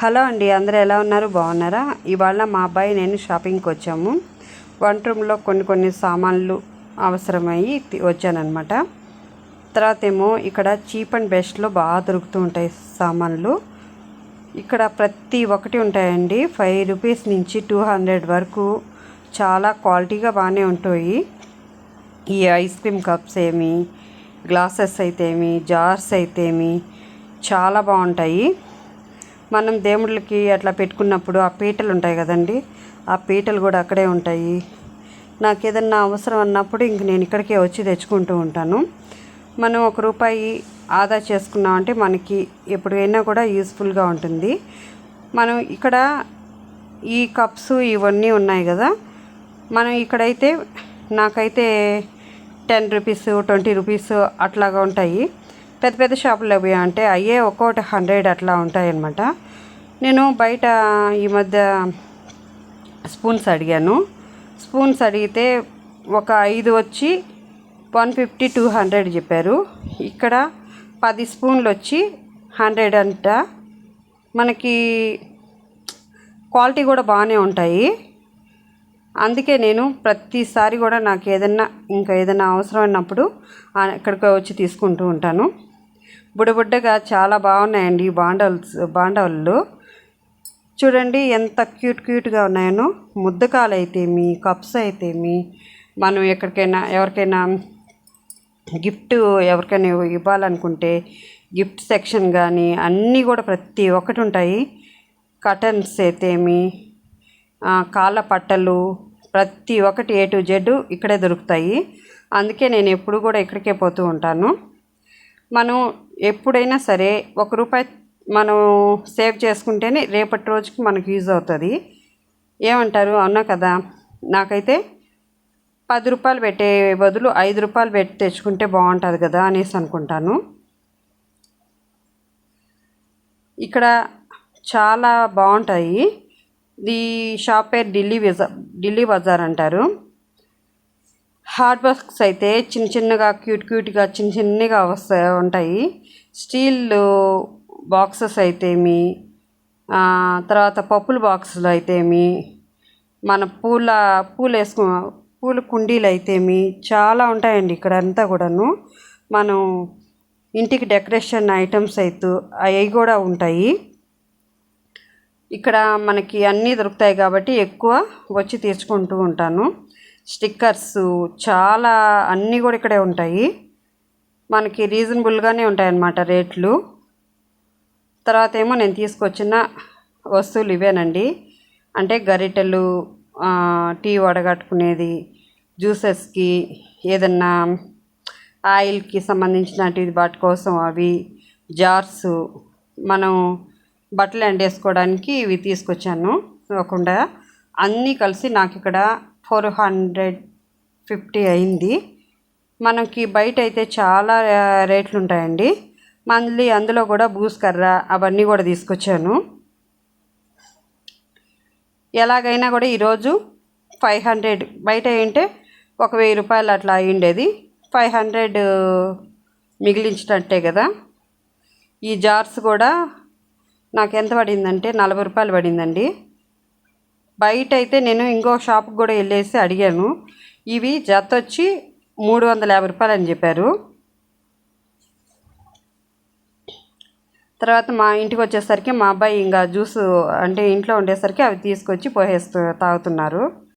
Hello అండి అందరూ ఎలా ఉన్నారు? బాగున్నారా? ఇవాళ మా అబ్బాయి నేను షాపింగ్కి వచ్చాము. వంట రూమ్లో కొన్ని కొన్ని సామాన్లు అవసరమయ్యి వచ్చానమాట తర్వాత ఏమో ఇక్కడ చీప్ అండ్ బెస్ట్లో బాగా దొరుకుతూ ఉంటాయి సామాన్లు. ఇక్కడ ప్రతి ఒక్కటి ఉంటాయండి. ఫైవ్ రూపీస్ నుంచి టూ హండ్రెడ్ వరకు చాలా క్వాలిటీగా బాగానే ఉంటాయి. ఈ ఐస్ క్రీమ్ కప్స్ ఏమి గ్లాసెస్ అయితేమి జార్స్ అయితేమి చాలా బాగుంటాయి. మనం దేవుళ్ళకి అట్లా పెట్టుకున్నప్పుడు ఆ పీటలు ఉంటాయి కదండి ఆ పీటలు కూడా అక్కడే ఉంటాయి. నాకు ఏదన్నా అవసరం అన్నప్పుడు ఇంక నేను ఇక్కడికే వచ్చి తెచ్చుకుంటూ ఉంటాను. మనం ఒక రూపాయి ఆదా చేసుకున్నామంటే మనకి ఎప్పుడైనా కూడా యూస్ఫుల్గా ఉంటుంది. మనం ఇక్కడ ఈ కప్స్ ఇవన్నీ ఉన్నాయి కదా మనం ఇక్కడైతే నాకైతే టెన్ రూపీస్ ట్వంటీ రూపీస్ అట్లాగా ఉంటాయి. పెద్ద పెద్ద షాపుల్లో అవి అంటే అయ్యే ఒక్కొక్కటి హండ్రెడ్ అట్లా ఉంటాయన్నమాట. నేను బయట ఈ మధ్య స్పూన్స్ అడిగాను. స్పూన్స్ అడిగితే ఒక ఐదు వచ్చి వన్ ఫిఫ్టీ టూ హండ్రెడ్ చెప్పారు. ఇక్కడ పది స్పూన్లు వచ్చి హండ్రెడ్ అంట. మనకి క్వాలిటీ కూడా బాగానే ఉంటాయి. అందుకే నేను ప్రతిసారి కూడా నాకు ఏదన్నా ఇంకా ఏదైనా అవసరమైనప్పుడు ఇక్కడికి వచ్చి తీసుకుంటూ ఉంటాను. బుడబుడ్డగా చాలా బాగున్నాయండి ఈ బాండల్స్ బాండవళ్ళు. చూడండి ఎంత క్యూట్ క్యూట్గా ఉన్నాయనో. ముద్దకాలు అయితేమి కప్స్ అయితేమి మనం ఎక్కడికైనా ఎవరికైనా గిఫ్ట్ ఎవరికైనా ఇవ్వాలనుకుంటే గిఫ్ట్ సెక్షన్ కానీ అన్నీ కూడా ప్రతి ఒక్కటి ఉంటాయి. కటన్స్ అయితేమి కాళ్ళ పట్టలు ప్రతి ఒక్కటి ఏ టు జెడ్ ఇక్కడే దొరుకుతాయి. అందుకే నేను ఎప్పుడు కూడా ఇక్కడికే పోతూ ఉంటాను. మనం ఎప్పుడైనా సరే ఒక రూపాయి మనం సేవ్ చేసుకుంటేనే రేపటి రోజుకి మనకు యూజ్ అవుతుంది. ఏమంటారు? అవునా కదా? నాకైతే పది రూపాయలు పెట్టే బదులు ఐదు రూపాయలు పెట్టి తెచ్చుకుంటే బాగుంటుంది కదా అనేసి అనుకుంటాను. ఇక్కడ చాలా బాగుంటాయి. ఈ షాప్ పేరు ఢిల్లీ బజార్ ఢిల్లీ బజార్ అంటారు. హార్డ్ వర్క్స్ అయితే చిన్న చిన్నగా క్యూట్ క్యూట్గా చిన్న చిన్నగా వస్తాయి ఉంటాయి. స్టీల్ బాక్సెస్ అయితేమి తర్వాత పప్పుల బాక్సులు అయితేమి మన పూల పూలు వేసుకు పూల కుండీలు అయితేమి చాలా ఉంటాయండి ఇక్కడ అంతా కూడాను. మనం ఇంటికి డెకరేషన్ ఐటమ్స్ అయితే అవి కూడా ఉంటాయి. ఇక్కడ మనకి అన్నీ దొరుకుతాయి కాబట్టి ఎక్కువ వచ్చి తీర్చుకుంటూ ఉంటాను. స్టిక్కర్స్ చాలా అన్నీ కూడా ఇక్కడే ఉంటాయి. మనకి రీజనబుల్గానే ఉంటాయన్నమాట రేట్లు. తర్వాత ఏమో నేను తీసుకొచ్చిన వస్తువులు ఇవేనండి. అంటే గరిటెలు టీ వడగట్టుకునేది జ్యూసెస్కి ఏదన్నా ఆయిల్కి సంబంధించినటువంటి వాటి కోసం అవి జార్స్ మనం బట్టలు ఎండేసుకోవడానికి ఇవి తీసుకొచ్చాను కాకుండా అన్నీ కలిసి నాకు ఇక్కడ ఫోర్ హండ్రెడ్ ఫిఫ్టీ అయింది. మనకి బయట అయితే చాలా రేట్లు ఉంటాయండి మళ్ళీ అందులో కూడా బూస్కర్ర అవన్నీ కూడా తీసుకొచ్చాను. ఎలాగైనా కూడా ఈరోజు ఫైవ్ హండ్రెడ్ బయట ఏంటే ఒక వెయ్యి రూపాయలు అట్లా అయ్యిండేది. ఫైవ్ హండ్రెడ్ మిగిలించినట్టే కదా. ఈ జార్స్ కూడా నాకు ఎంత పడిందంటే నలభై రూపాయలు పడిందండి. బయట అయితే నేను ఇంకో షాప్కి కూడా వెళ్ళేసి అడిగాను. ఇవి జత వచ్చి మూడు వందల యాభై రూపాయలు అని చెప్పారు. తర్వాత మా ఇంటికి వచ్చేసరికి మా అబ్బాయి ఇంకా జ్యూస్ అంటే ఇంట్లో ఉండేసరికి అవి తీసుకొచ్చి పోసేస్తూ తాగుతున్నారు.